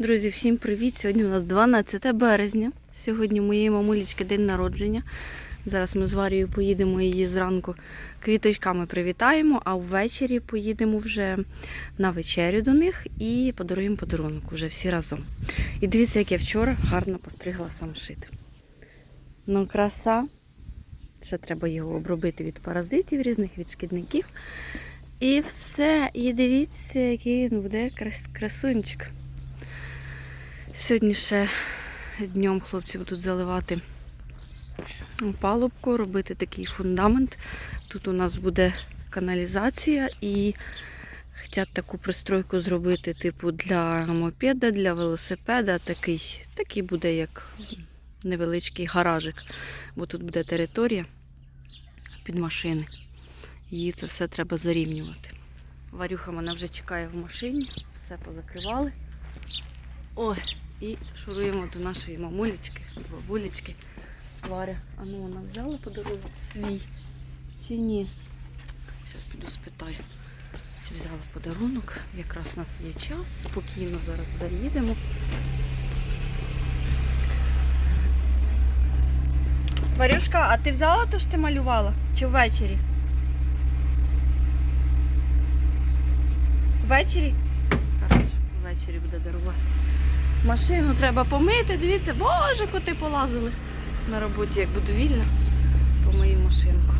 Друзі, всім привіт! Сьогодні у нас 12 березня. Сьогодні моєї мамулечки день народження. Зараз ми з Варією поїдемо її зранку квіточками привітаємо, а ввечері поїдемо вже на вечерю до них і подаруємо подарунок вже всі разом. І дивіться, як я вчора гарно постригла самшит. Ну, краса. Ще треба його обробити від паразитів різних, від шкідників. І все. І дивіться, який він буде крас- красунчик. Сьогодні ще днем хлопці будуть заливати палубку, робити такий фундамент. Тут у нас буде каналізація і хочуть таку пристройку зробити, типу, для мопеда, для велосипеда. Такий, такий буде як невеличкий гаражик, бо тут буде територія під машини. Її це все треба зарівнювати. Варюха мене вже чекає в машині, все позакривали. Ой, і шуруємо до нашої мамулечки, бабулечки. Варя, а ну вона взяла подарунок свій чи ні? Зараз піду спитаю, чи взяла подарунок. Якраз у нас є час, спокійно зараз заїдемо. Варюшка, а ти взяла те, що ти малювала? Чи ввечері? Ввечері? Хорошо, ввечері буде дарувати. Машину треба помити, дивіться, боже, коти полазили. На роботі, як буду вільна, помию машинку.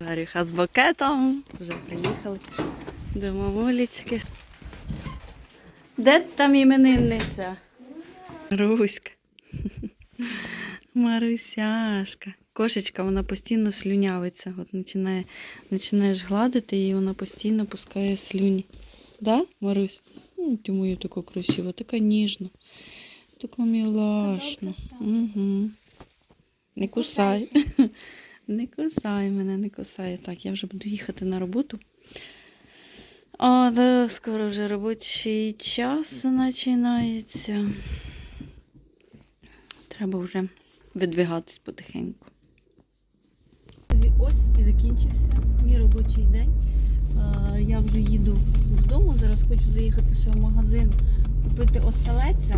Варюха з букетом. Вже приїхали до мамулечки. Де там іменинниця? Руська. Марусяшка. Кошечка, вона постійно слюнявиться. От починає, починаєш гладити і вона постійно пускає слюні. Да, Марусь? Ну, ти моя така красива, така ніжна, така мілашна. Угу. Не кусай. Не кусай мене, не кусай. Так, я вже буду їхати на роботу. А, да, скоро вже робочий час починається. Треба вже видвигатись потихеньку. Ось і закінчився мій робочий день. Е, Я вже їду додому. Зараз хочу заїхати ще в магазин купити оселедця.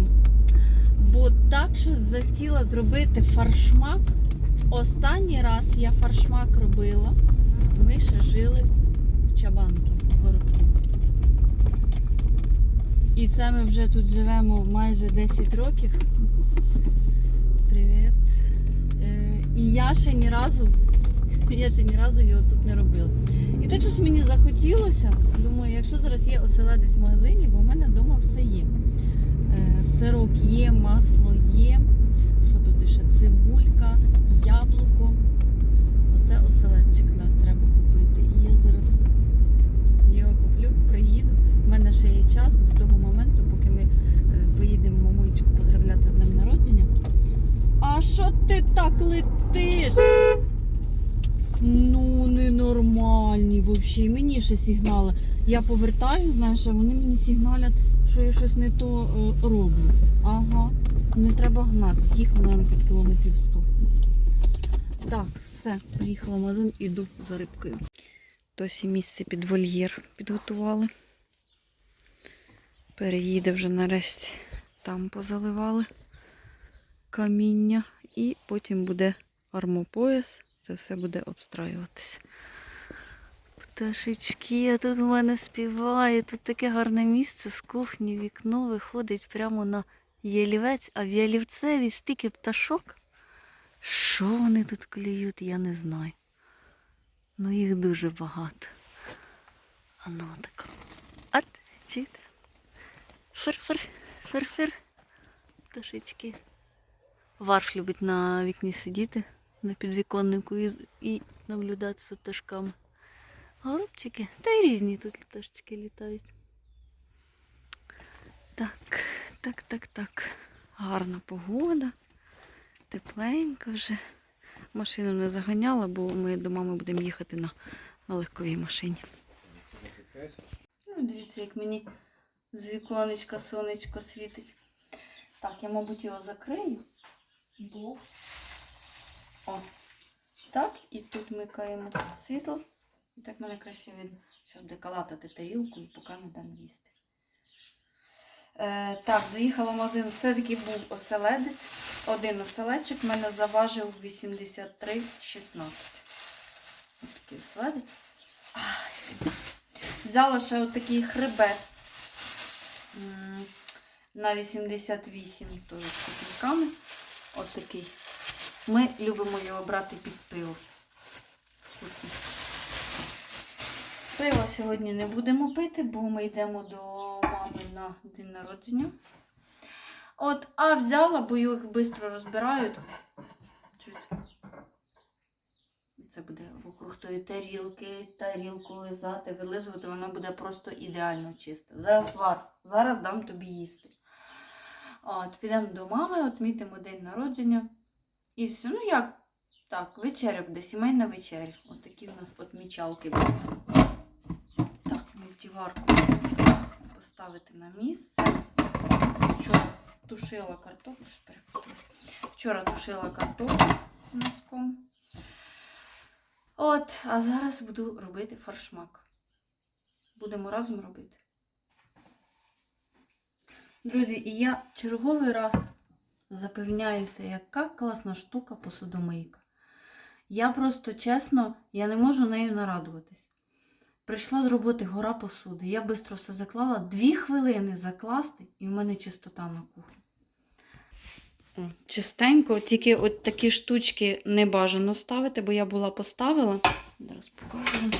Бо так що захотіла зробити фаршмак. Останній раз я фаршмак робила. Ми ще жили в Чабанки, в городку. І це ми вже тут живемо майже 10 років. Привіт. Е, І я ще ні разу, я ще ні разу його тут не робила. І так щось мені захотілося. Думаю, якщо зараз є оселедець в магазині, бо в мене вдома все є. Е, Сирок є, масло є. Що тут ще? Цибулька, яблуко. Оце оселедчик треба купити. І я зараз його куплю, приїду. У мене ще є час до того моменту, поки ми е, поїдемо мамулечку поздравляти з днем народження. А що ти так летиш? Ну, ненормальні взагалі. Мені ще сигнали. Я повертаю, знаєш, а вони мені сигналять, що я щось не то е, роблю. Ага, не треба гнати. З'їхав, мабуть, 5 кілометрів 100. Так, все, приїхала в магазин, іду за рибкою. Досі місце під вольєр підготували. Переїде вже нарешті. Там позаливали каміння. І потім буде армопояс. Це все буде обстраюватися. Пташечки, а тут у мене співає. Тут таке гарне місце з кухні, вікно виходить прямо на ялівець, а в ялівцеві стільки пташок. Що вони тут клюють, я не знаю. Ну їх дуже багато. А ну так. От, чуєте? Фир-фир, фир-фир. Пташечки. Варш любить на вікні сидіти на підвіконнику і, і наблюдати за пташками. Горобчики. Та й різні тут пташечки літають. Так, так, так, так. Гарна погода. Тепленько вже. Машину не заганяла, бо ми до мами будемо їхати на, на легковій машині. Ну, дивіться, як мені з віконечка сонечко світить. Так, я, мабуть, його закрию. Бо. О. Так, і тут вмикаємо світло. І так мене краще видно. Зараз буде калатати тарілку і поки не дам їсти. Е, так, заїхала в магазин. Все-таки був оселедець. Один оселедчик мене заважив 83,16. Ось такий оселедець. Ай. Взяла ще отакий хребет на 88 теж з копійками. От такий. Ми любимо його брати під пиво. Вкусний. Пиво сьогодні не будемо пити, бо ми йдемо до мами на день народження. От, а взяла, бо їх швидко розбирають. Це буде вокруг тої тарілки, тарілку лизати, вилизувати, вона буде просто ідеально чиста. Зараз вар, зараз дам тобі їсти. От, підемо до мами, відмітимо день народження. І все. Ну як? Так, вечеря буде, сімейна вечеря. От такі в нас отмічалки будуть. Так, мультиварку поставити на місце. Вчора тушила картоплю. Вчора тушила картоплю з носком. От, а зараз буду робити фаршмак. Будемо разом робити. Друзі, і я черговий раз запевняюся, яка класна штука посудомийка. Я просто чесно, я не можу нею нарадуватись. Прийшла з роботи гора посуди. Я швидко все заклала. Дві хвилини закласти, і в мене чистота на кухні. Чистенько, тільки от такі штучки не бажано ставити, бо я була поставила. Зараз покажу.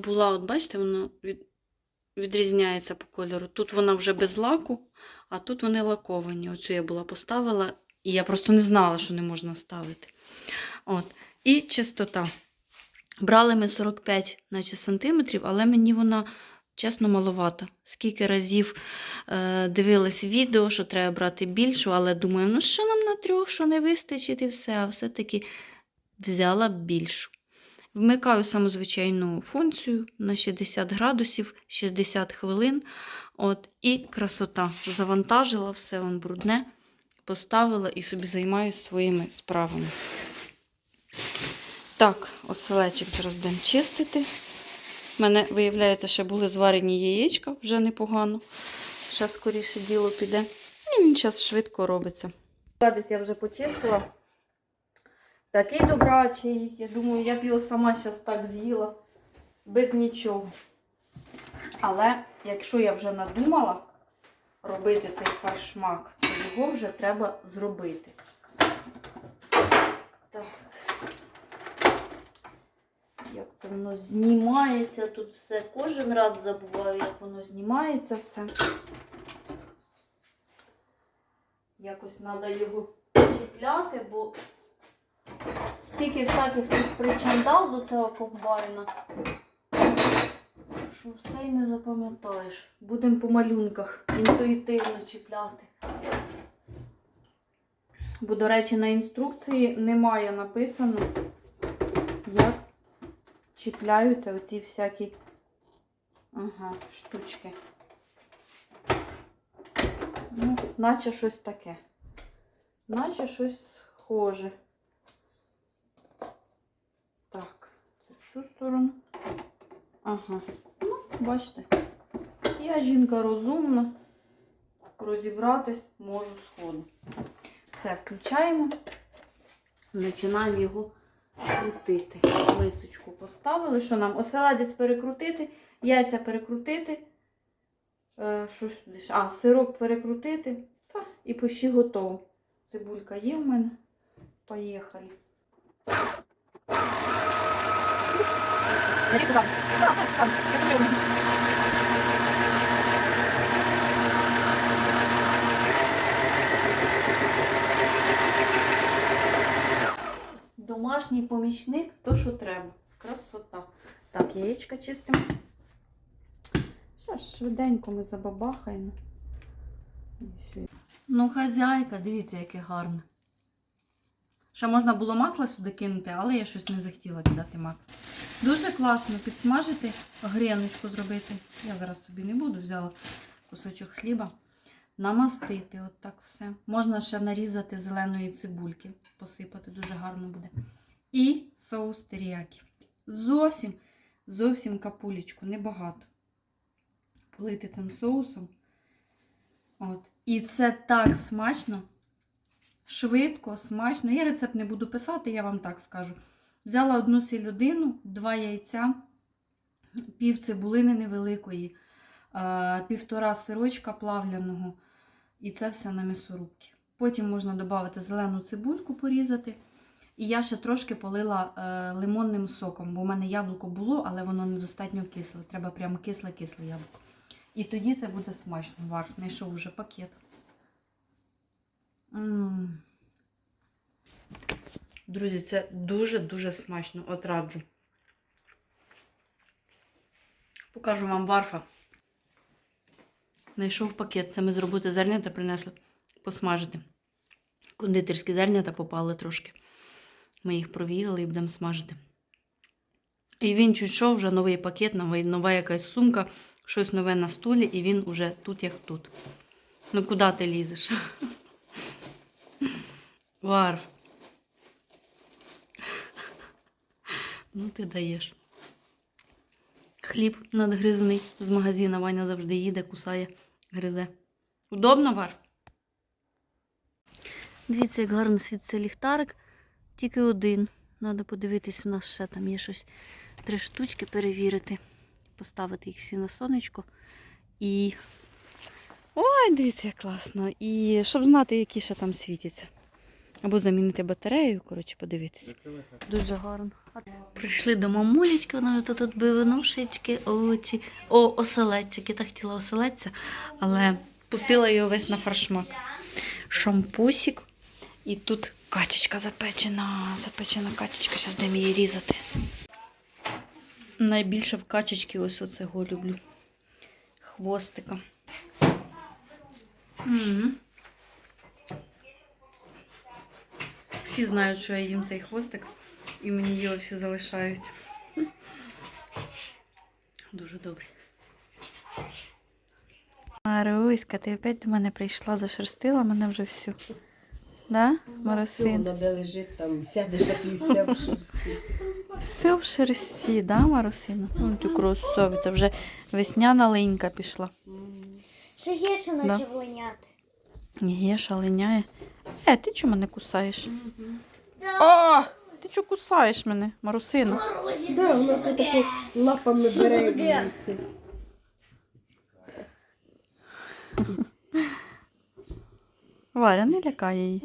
Була, от бачите, вона відрізняється по кольору. Тут вона вже без лаку, а тут вони лаковані. Оцю я була поставила, і я просто не знала, що не можна ставити. От. І чистота. Брали ми 45 наче, сантиметрів, але мені вона, чесно, маловата. Скільки разів е, дивилась відео, що треба брати більшу, але думаю, ну що нам на трьох, що не вистачить і все, а все-таки взяла більшу. Вмикаю саму звичайну функцію на 60 градусів, 60 хвилин. От, і красота. Завантажила все, он брудне, поставила і собі займаюся своїми справами. Так, оселечик зараз будемо чистити. У мене, виявляється, ще були зварені яєчка, вже непогано. Ще скоріше діло піде. І він зараз швидко робиться. Десь я вже почистила. Такий добрачий. Я думаю, я б його сама зараз так з'їла, без нічого. Але якщо я вже надумала робити цей фаршмак, то його вже треба зробити. Так. Як це воно знімається тут все. Кожен раз забуваю, як воно знімається все. Якось треба його чіпляти, бо стільки всяких тут причандал до цього комбайна, що все й не запам'ятаєш. Будемо по малюнках інтуїтивно чіпляти. Бо, до речі, на інструкції немає написано, як чіпляються оці всякі ага, штучки. Ну, наче щось таке. Наче щось схоже. Так, це в цю сторону. Ага. Ну, бачите. Я жінка розумна. Розібратись можу сходу. Все, включаємо. Починаємо його крутити. Мисочку поставили. Що нам? Оселедець перекрутити, яйця перекрутити. Е, що? А, сирок перекрутити. Та, і почти готово. Цибулька є в мене. Поїхали. Домашній помічник, то що треба. Красота. Так, яєчка чистимо. Що швиденько ми забабахаємо. Ну, хазяйка, дивіться, яке гарне. Ще можна було масло сюди кинути, але я щось не захотіла кидати масло. Дуже класно підсмажити, гріночку зробити. Я зараз собі не буду, взяла кусочок хліба. Намастити от так все. Можна ще нарізати зеленої цибульки, посипати, дуже гарно буде. І соус теріякі. Зовсім, зовсім капулечку, небагато. Полити цим соусом. От. І це так смачно, швидко, смачно. Я рецепт не буду писати, я вам так скажу. Взяла одну сільодину, два яйця, пів цибулини невеликої, е, півтора сирочка плавляного. І це все на м'ясорубки. Потім можна додати зелену цибульку порізати. І я ще трошки полила е, лимонним соком, бо в мене яблуко було, але воно недостатньо кисле. Треба прямо кисле-кисле яблуко. І тоді це буде смачно. Вар, знайшов вже пакет. Друзі, це дуже-дуже смачно. От раджу. Покажу вам варфа. Знайшов пакет. Це ми з роботи зернята принесли посмажити. Кондитерські зернята попали трошки. Ми їх провіяли і будемо смажити. І він чуть що, вже новий пакет, нова якась сумка, щось нове на столі, і він уже тут, як тут. Ну куди ти лізеш? Варф. Ну, ти даєш. Хліб надгризаний з магазина. Ваня завжди їде, кусає, гризе. Удобно, Варф? Дивіться, як гарно світиться ліхтарик. Тільки один. Треба подивитись, у нас ще там є щось. Три штучки перевірити. Поставити їх всі на сонечко. І. Ой, дивіться, як класно. І щоб знати, які ще там світяться. Або замінити батарею, коротше, подивитися. Дуже гарно. Прийшли до мамулечки, вона вже тут відбили ножички, очі. О, оселедчик. Я так хотіла оселедця, але пустила його весь на фаршмак. Шампусик. І тут качечка запечена. Запечена качечка, зараз будемо її різати. Найбільше в качечки ось оцього люблю. Хвостика. М. Всі знають, що я їм цей хвостик, і мені його всі залишають. Дуже добре. Маруська, ти опять до мене прийшла, зашерстила мене вже всю. Да, Марусин? Вона де лежить там, сядеш, а ти вся в шерсті. Все в шерсті, да, Марусина? Ну, ти красавиця, вже весняна линька пішла. Ще гірше Да. наче воняти. Є, шалиняє. Е, ти чого мене кусаєш? О! Ти чого кусаєш мене, Марусина? Да, вона це тако лапами бере і. Варя, не лякає її.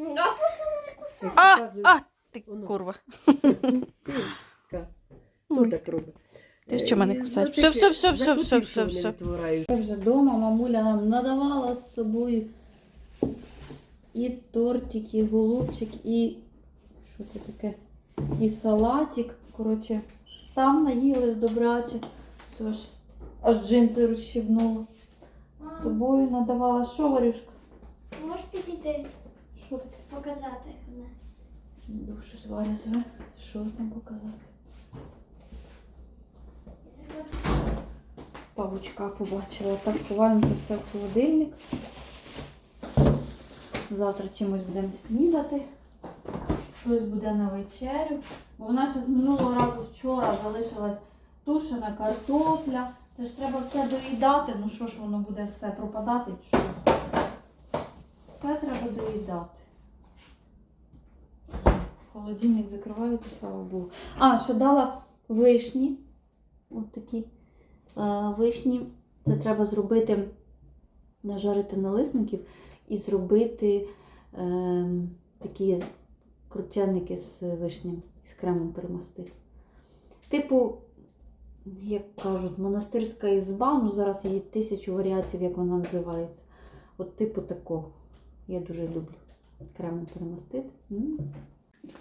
Це А, показує. а, ти Воно. курва. Ка. Хто так робить? Ти що мене Е, кусаєш? Все, все, все, все, все, все, все. Вже вдома мамуля нам надавала з собою і тортик, і голубчик, і що це таке? І салатик. Коротше, там наїлись добряче. Все ж, аж джинси розщібнуло. З собою надавала. Що, Варюшка? Можеш підійти Що таке? показати? мене? Щось Варя зве. Що там показати? Павучка побачила. Так, ховаємо це все в холодильник. Завтра чимось будемо снідати. Щось буде на вечерю. Бо в нас з минулого разу з вчора залишилась тушена картопля. Це ж треба все доїдати. Ну що ж воно буде все пропадати? Що? Все треба доїдати. Холодильник закривається, слава Богу. А, ще дала вишні. От такі е, вишні. Це треба зробити, нажарити налисників і зробити е, такі крученики з вишнем, з кремом перемастити. Типу, як кажуть, монастирська ізба, ну зараз є тисячу варіацій, як вона називається. От типу такого. Я дуже люблю кремом перемастити.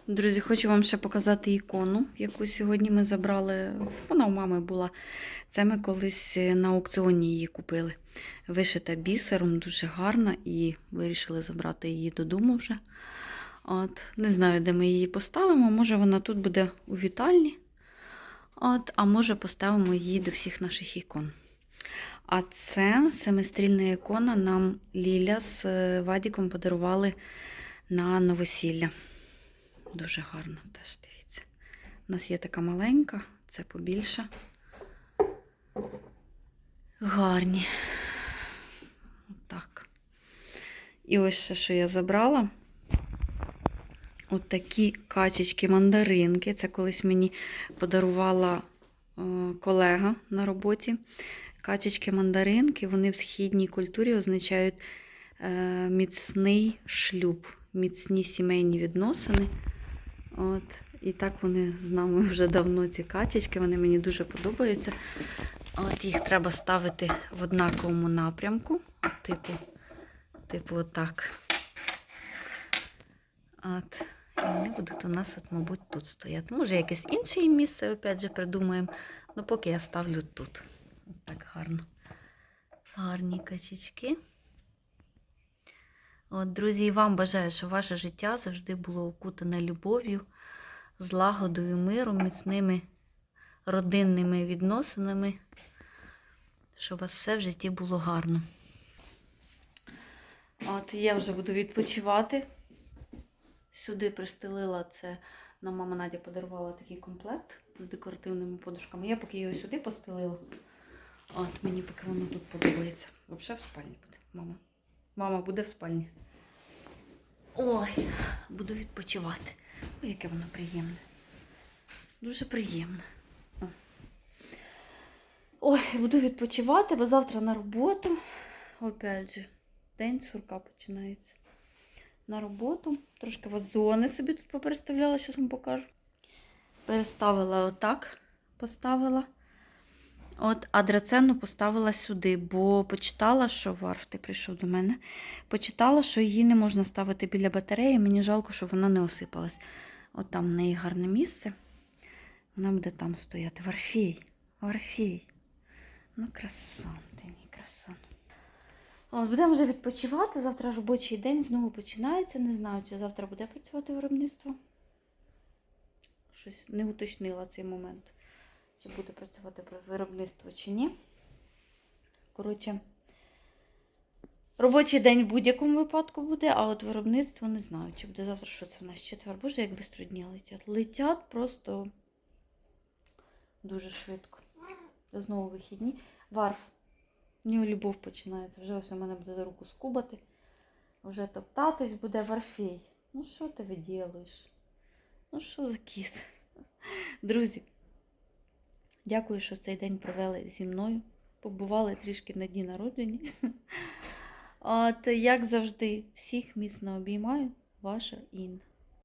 Друзі, хочу вам ще показати ікону, яку сьогодні ми забрали. Вона у мами була. Це ми колись е, на аукціоні її купили. Вишита бісером, дуже гарна, і вирішили забрати її додому вже. От, не знаю, де ми її поставимо. Може, вона тут буде у вітальні. От, а може, поставимо її до всіх наших ікон. А це семистрільна ікона нам Ліля з е, Вадіком подарували на новосілля. Дуже гарно теж дивіться. У нас є така маленька, це побільша. Гарні. Так. І ось ще, що я забрала. От такі качечки-мандаринки. Це колись мені подарувала е, колега на роботі. Качечки-мандаринки, вони в східній культурі означають е, міцний шлюб, міцні сімейні відносини. От. І так вони з нами вже давно, ці качечки, вони мені дуже подобаються. От їх треба ставити в однаковому напрямку, типу, типу отак. От. І вони будуть у нас, от, мабуть, тут стояти. Може, якесь інше місце, опять же, придумаємо. Ну, поки я ставлю тут. От так гарно. Гарні качечки. От, друзі, і вам бажаю, щоб ваше життя завжди було окутане любов'ю, злагодою, миром, міцними родинними відносинами, щоб у вас все в житті було гарно. От я вже буду відпочивати. Сюди пристелила це. Нам мама Надя подарувала такий комплект з декоративними подушками. Я поки його сюди постелила. От мені поки воно тут подобається. Взагалі в спальні буде. Мама. Мама буде в спальні. Ой, буду відпочивати. Ой, яке воно приємне. Дуже приємне. Ой, буду відпочивати, бо завтра на роботу. Опять же, день сурка починається. На роботу. Трошки вазони собі тут попереставляла, зараз вам покажу. Переставила отак, поставила. От, а драцену поставила сюди, бо почитала, що Варф, ти прийшов до мене. Почитала, що її не можна ставити біля батареї. Мені жалко, що вона не осипалась. От там в неї гарне місце. Вона буде там стояти. Варфій. Варфій. Ну, красан ти мій красан. От, будемо вже відпочивати. Завтра робочий день знову починається. Не знаю, чи завтра буде працювати виробництво. Щось не уточнила цей момент, чи буде працювати виробництво чи ні. Коротше, робочий день в будь-якому випадку буде, а от виробництво не знаю, чи буде завтра що це в нас четвер. Боже, як швидко дні летять. Летять просто дуже швидко. Знову вихідні. Варф. В нього любов починається. Вже ось у мене буде за руку скубати. Вже топтатись буде Варфей. Ну що ти виділуєш? Ну що за кіт? Друзі, дякую, що цей день провели зі мною. Побували трішки на дні народження. От, як завжди, всіх міцно обіймаю, ваша Інна.